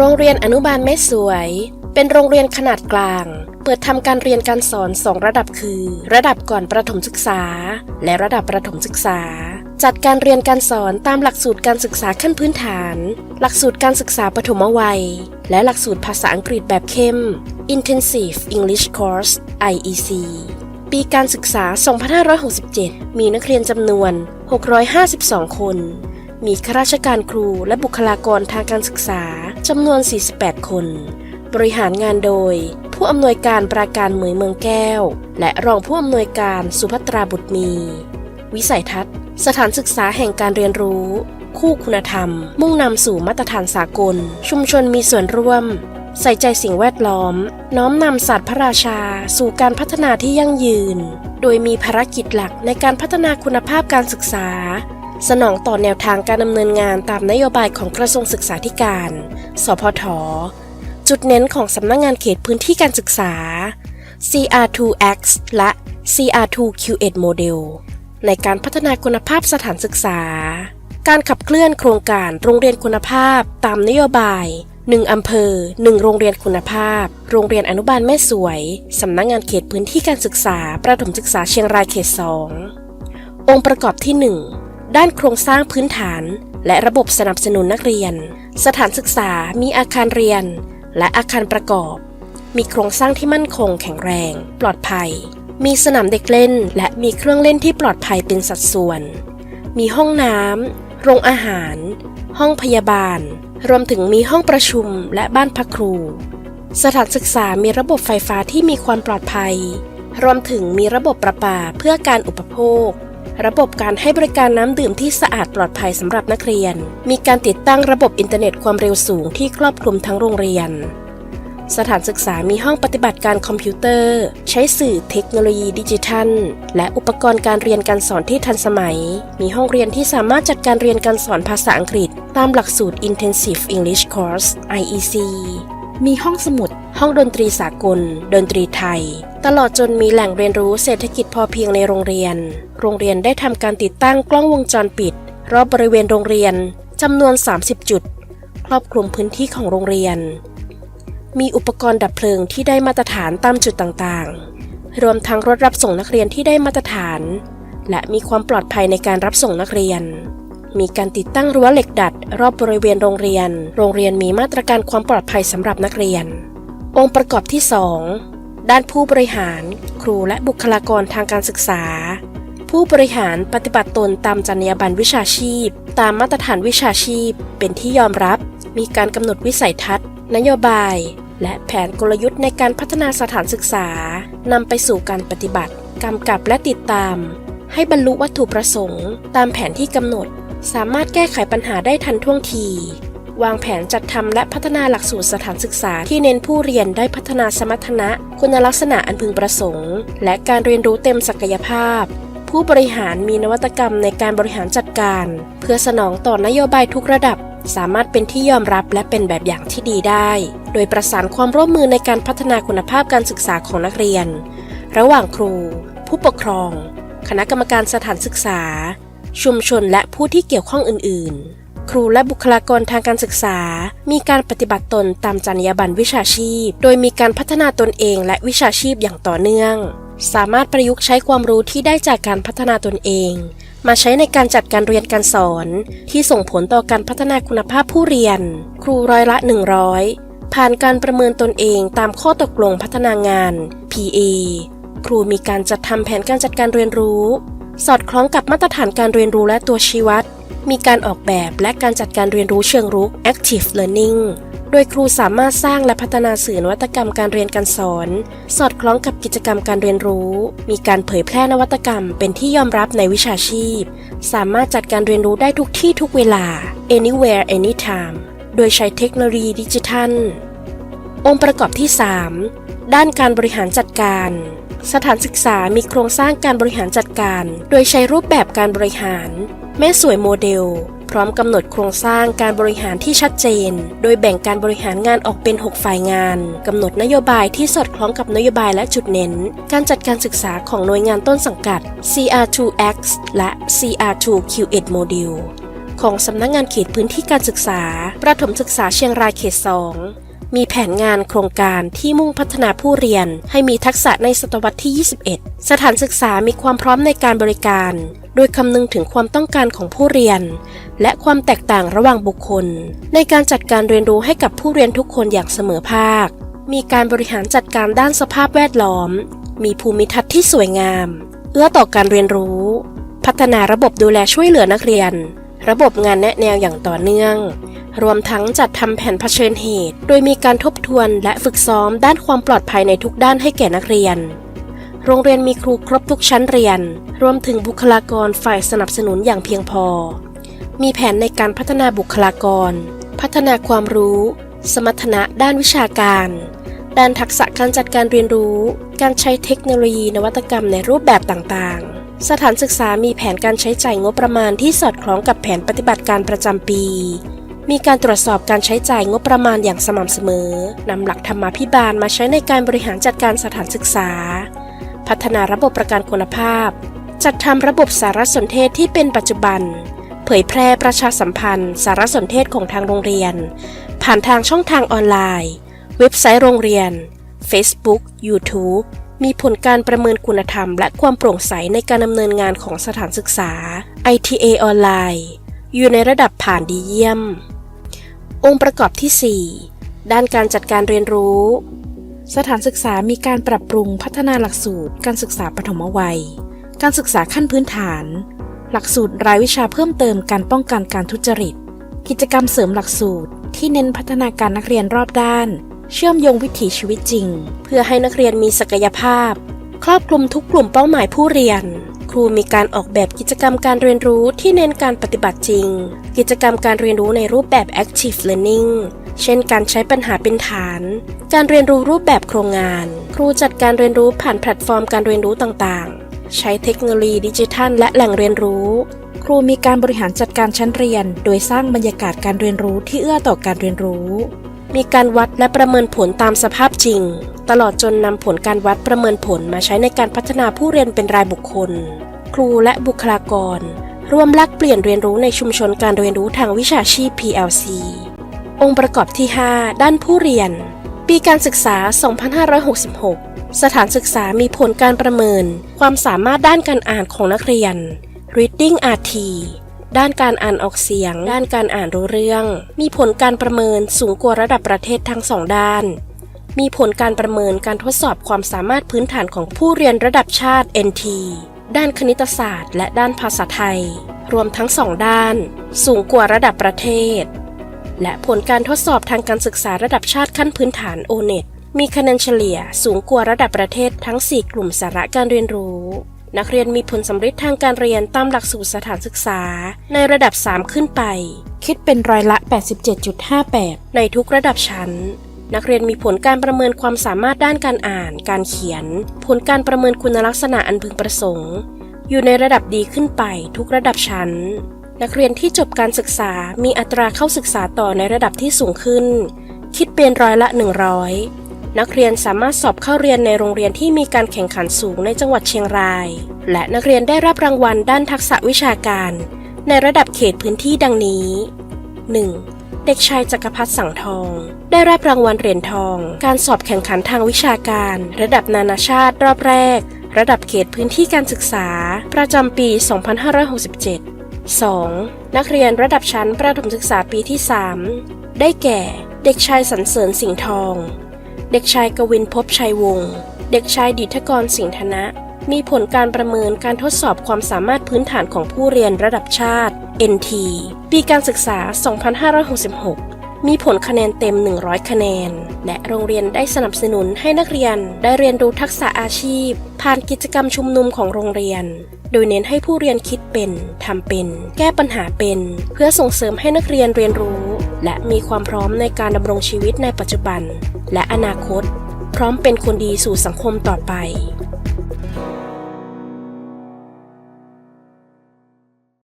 โรงเรียนอนุบาลแม่สวย เป็นโรงเรียนขนาดกลาง เปิดทำการเรียนการสอนสองระดับคือ ระดับก่อนประถมศึกษา และระดับประถมศึกษา จัดการเรียนการสอนตามหลักสูตรการศึกษาขั้นพื้นฐาน หลักสูตรการศึกษาปฐมวัย และหลักสูตรภาษาอังกฤษแบบเข้ม Intensive English Course IEC ปีการศึกษา 2567 มีนักเรียนจำนวน 652 คน มีข้าราชการครูและบุคลากรทางการศึกษาจำนวน 48 คน บริหารงานโดย ผู้อำนวยการปราการเหมยเมืองแก้ว และรองผู้อำนวยการสุภัตราบุตรมี วิสัยทัศน์ สถานศึกษาแห่งการเรียนรู้ คู่คุณธรรม มุ่งนำสู่มาตรฐานสากล ชุมชนมีส่วนร่วม ใส่ใจสิ่งแวดล้อม น้อมนำศาสตร์พระราชา สู่การพัฒนาที่ยั่งยืน โดยมีภารกิจหลักในการพัฒนาคุณภาพการศึกษา สนองต่อแนวทางการดำเนินงานตามนโยบายของกระทรวงศึกษาธิการ สพท จุดเน้นของสำนักงงานเขตพื้นที่การศึกษา CR2X และ CR2Q8 Model ในการพัฒนาคุณภาพสถานศึกษา การขับเคลื่อนโครงการโรงเรียนคุณภาพตามนโยบาย 1 อำเภอ 1 โรงเรียนคุณภาพ โรงเรียนอนุบาลแม่สวย สำนักงงานเขตพื้นที่การศึกษา ประถมศึกษาเชียงรายเขต 2 องค์ประกอบที่ 1 ด้านโครงสร้างพื้นฐาน และระบบสนับสนุนนักเรียน สถานศึกษามีอาคารเรียน และอาคารประกอบ มีโครงสร้างที่มั่นคงแข็งแรง ปลอดภัย มีสนามเด็กเล่น และมีเครื่องเล่นที่ปลอดภัยเป็นสัดส่วน มีห้องน้ำโรงอาหาร ห้องพยาบาล รวมถึงมีห้องประชุมและบ้านพักครู สถานศึกษามีระบบไฟฟ้าที่มีความปลอดภัย รวมถึงมีระบบประปาเพื่อการอุปโภค ระบบการให้บริการน้ำดื่มที่สะอาดปลอดภัยสำหรับนักเรียน มีการติดตั้งระบบอินเทอร์เน็ตความเร็วสูงที่ครอบคลุมทั้งโรงเรียน สถานศึกษามีห้องปฏิบัติการคอมพิวเตอร์ ใช้สื่อเทคโนโลยีดิจิทัล และอุปกรณ์การเรียนการสอนที่ทันสมัย มีห้องเรียนที่สามารถจัดการเรียนการสอนภาษาอังกฤษ ตามหลักสูตร Intensive English Course IEC มีห้องสมุด ห้องดนตรีสากล ดนตรีไทย ตลอดจนมีแหล่งเรียนรู้เศรษฐกิจพอเพียงในโรงเรียน โรงเรียนได้ทำการติดตั้งกล้องวงจรปิด รอบบริเวณโรงเรียนจำนวน 30 จุด ครอบคลุมพื้นที่ของโรงเรียน มีอุปกรณ์ดับเพลิงที่ได้มาตรฐานตามจุดต่างๆ รวมทั้งรถรับส่งนักเรียนที่ได้มาตรฐาน และมีความปลอดภัยในการรับส่งนักเรียน มีการติดตั้งรั้วเหล็กดัด รอบบริเวณโรงเรียน โรงเรียนมีมาตรการความปลอดภัยสำหรับนักเรียน องค์ประกอบที่ 2 ด้านผู้บริหาร ครูและบุคลากรทางการศึกษา ผู้บริหารปฏิบัติตนตามจรรยาบรรณวิชาชีพ ตามมาตรฐานวิชาชีพ เป็นที่ยอมรับ มีการกำหนดวิสัยทัศน์ นโยบาย และแผนกลยุทธ์ในการพัฒนาสถานศึกษานำไปสู่การปฏิบัติกำกับและติดตาม ให้บรรลุวัตถุประสงค์ ตามแผนที่กำหนด สามารถแก้ไขปัญหาได้ทันท่วงที วางแผนจัดทำและพัฒนาหลักสูตรสถานศึกษา ที่เน้นผู้เรียนได้พัฒนาสมรรถนะ คุณลักษณะอันพึงประสงค์ และการเรียนรู้เต็มศักยภาพ ผู้บริหารมีนวัตกรรมในการบริหารจัดการ เพื่อสนองต่อนโยบายทุกระดับ สามารถเป็นที่ยอมรับและเป็นแบบอย่างที่ดีได้ โดยประสานความร่วมมือในการพัฒนาคุณภาพการศึกษาของนักเรียน ระหว่างครู ผู้ปกครอง คณะกรรมการสถานศึกษา ชุมชนและผู้ที่เกี่ยวข้องอื่น ๆ ครูและบุคลากรทางการศึกษา มีการปฏิบัติตนตามจรรยาบรรณวิชาชีพ โดยมีการพัฒนาตนเองและวิชาชีพอย่างต่อเนื่อง สามารถประยุกต์ใช้ความรู้ที่ได้จากการพัฒนาตนเอง มาใช้ในการจัดการเรียนการสอน ที่ส่งผลต่อการพัฒนาคุณภาพผู้เรียน ครูร้อยละ 100 ผ่านการประเมินตนเองตามข้อตกลงพัฒนางาน PA ครูมีการจัดทำแผนการจัดการเรียนรู้ สอดคล้องกับมาตรฐานการเรียนรู้และตัวชี้วัด มีการออกแบบและการจัดการเรียนรู้เชิงรุก Active Learning โดยครูสามารถสร้างและพัฒนาสื่อนวัตกรรมการเรียนการสอน สอดคล้องกับกิจกรรมการเรียนรู้ มีการเผยแพร่นวัตกรรม เป็นที่ยอมรับในวิชาชีพ สามารถจัดการเรียนรู้ได้ทุกที่ทุกเวลา anywhere anytime โดยใช้เทคโนโลยีดิจิทัล องค์ประกอบที่ 3 ด้านการบริหารจัดการ สถานศึกษามีโครงสร้างการบริหารจัดการ โดยใช้รูปแบบการบริหาร แม่สวยโมเดล พร้อมกำหนดโครงสร้างการบริหารที่ชัดเจน โดยแบ่งการบริหารงานออกเป็น 6 ฝ่ายงานกำหนดนโยบายที่สอดคล้องกับนโยบายและจุดเน้น การจัดการศึกษาของหน่วยงานต้นสังกัด CR2X และ CR2Q8 Module ของสำนักงงานเขตพื้นที่การศึกษา ประถมศึกษาเชียงรายเขต 2 มีแผนงานโครงการที่มุ่งพัฒนาผู้เรียน ให้มีทักษะในศตวรรษที่ 21 สถานศึกษามีความพร้อมในการบริการ โดยคำนึงถึงความต้องการของผู้เรียน และความแตกต่างระหว่างบุคคล ในการจัดการเรียนรู้ให้กับผู้เรียนทุกคนอย่างเสมอภาค มีการบริหารจัดการด้านสภาพแวดล้อม มีภูมิทัศน์ที่สวยงาม เอื้อต่อการเรียนรู้ พัฒนาระบบดูแลช่วยเหลือนักเรียน ระบบงานแนะแนวอย่างต่อเนื่อง รวมทั้งจัดทำแผนเผชิญเหตุ โดยมีการทบทวนและฝึกซ้อมด้านความปลอดภัยในทุกด้านให้แก่นักเรียน โรงเรียนมีครูครบทุกชั้นเรียน รวมถึงบุคลากรฝ่ายสนับสนุนอย่างเพียงพอ มีแผนในการพัฒนาบุคลากร พัฒนาความรู้ สมรรถนะด้านวิชาการ ด้านทักษะการจัดการเรียนรู้ การใช้เทคโนโลยีนวัตกรรมในรูปแบบต่างๆสถานศึกษามีแผนการใช้จ่ายงบประมาณที่สอดคล้องกับแผนปฏิบัติการประจำปี มีการตรวจสอบการใช้จ่ายงบประมาณอย่างสม่ำเสมอนำหลักธรรมาภิบาลมาใช้ในการบริหารจัดการสถานศึกษา พัฒนาระบบประกันคุณภาพ จัดทำระบบสารสนเทศที่เป็นปัจจุบัน เผยแพร่ประชาสัมพันธ์ สารสนเทศของทางโรงเรียน ผ่านทางช่องทางออนไลน์ เว็บไซต์โรงเรียน Facebook YouTube มีผลการประเมินคุณธรรม และความโปร่งใสในการดำเนินงานของสถานศึกษา ITA ออนไลน์ อยู่ในระดับผ่านดีเยี่ยม องค์ประกอบที่ 4 ด้านการจัดการเรียนรู้ สถานศึกษามีการปรับปรุงพัฒนาหลักสูตร การศึกษาปฐมวัย การศึกษาขั้นพื้นฐาน หลักสูตรรายวิชาเพิ่มเติมการป้องกันการทุจริต กิจกรรมเสริมหลักสูตรที่เน้นพัฒนาการนักเรียนรอบด้าน เชื่อมโยงวิถีชีวิตจริง เพื่อให้นักเรียนมีศักยภาพ ครอบคลุมทุกกลุ่มเป้าหมายผู้เรียน รูมีการออกแบบกิจกรรมการเรียนรู้ที่เน้นการปฏิบัติจริง กิจกรรมการเรียนรู้ในรูปแบบ active learning เช่นการใช้ปัญหาเป็นฐาน การเรียนรู้รูปแบบโครงงาน ครูจัดการเรียนรู้ผ่านแพลตฟอร์มการเรียนรู้ต่างๆ ใช้เทคโนโลยีดิจิทัลและแหล่งเรียนรู้ ครูมีการบริหารจัดการชั้นเรียน โดยสร้างบรรยากาศการเรียนรู้ที่เอื้อต่อการเรียนรู้ มีการวัดและประเมินผลตามสภาพจริง ตลอดจนนำผลการวัดประเมินผลมาใช้ในการพัฒนาผู้เรียนเป็นรายบุคคล ครูและบุคลากร ร่วมแลกเปลี่ยนเรียนรู้ในชุมชนการเรียนรู้ทางวิชาชีพ PLC องค์ประกอบที่ 5 ด้านผู้เรียน ปีการศึกษา 2566 สถานศึกษามีผลการประเมิน ความสามารถด้านการอ่านของนักเรียน Reading RT ด้านการอ่านออกเสียง ด้านการอ่านรู้เรื่อง มีผลการประเมินสูงกว่าระดับประเทศทั้งสองด้าน มีผลการประเมินการทดสอบความสามารถพื้นฐานของผู้เรียนระดับชาติ NT ด้านคณิตศาสตร์ และด้านภาษาไทย รวมทั้งสองด้าน สูงกว่าระดับประเทศ และผลการทดสอบทางการศึกษาระดับชาติขั้นพื้นฐาน O-NET มีคะแนนเฉลี่ยสูงกว่าระดับประเทศทั้ง 4 กลุ่มสาระการเรียนรู้ นักเรียนมีผลสำเร็จทางการเรียนตามหลักสูตรสถานศึกษา ในระดับ 3 ขึ้นไป คิดเป็นร้อยละ 87.58 ในทุกระดับชั้น นักเรียนมีผลการประเมินความสามารถด้านการอ่าน การเขียน ผลการประเมินคุณลักษณะอันพึงประสงค์ อยู่ในระดับดีขึ้นไปทุกระดับชั้น นักเรียนที่จบการศึกษามีอัตราเข้าศึกษาต่อในระดับที่สูงขึ้น คิดเป็นร้อยละ 100 นักเรียนสามารถสอบเข้าเรียนในโรงเรียนที่มีการแข่งขันสูงในจังหวัดเชียงราย และนักเรียนได้รับรางวัลด้านทักษะวิชาการ ในระดับเขตพื้นที่ดังนี้ 1. เด็กชายจักรพัฒน์สังทอง ได้รับรางวัลเหรียญทอง การสอบแข่งขันทางวิชาการ ระดับนานาชาติรอบแรก ระดับเขตพื้นที่การศึกษา ประจำปี 2567 2. นักเรียนระดับชั้นประถมศึกษาปีที่ 3 ได้แก่ เด็กชายสันเสริญสิงห์ทอง เด็กชายกวินภพชัยวงศ์ เด็กชายดิทกรสิงห์ธนะ มีผลการประเมินการทดสอบความสามารถพื้นฐานของผู้เรียนระดับชาติ NT ปีการศึกษา 2566 มีผลคะแนนเต็ม 100 คะแนน และโรงเรียนได้สนับสนุนให้นักเรียนได้เรียนรู้ทักษะอาชีพ ผ่านกิจกรรมชุมนุมของโรงเรียน โดยเน้นให้ผู้เรียนคิดเป็น ทำเป็น แก้ปัญหาเป็น เพื่อส่งเสริมให้นักเรียนเรียนรู้ และมีความพร้อมในการดำรงชีวิตในปัจจุบัน และอนาคต พร้อมเป็นคนดีสู่สังคมต่อไป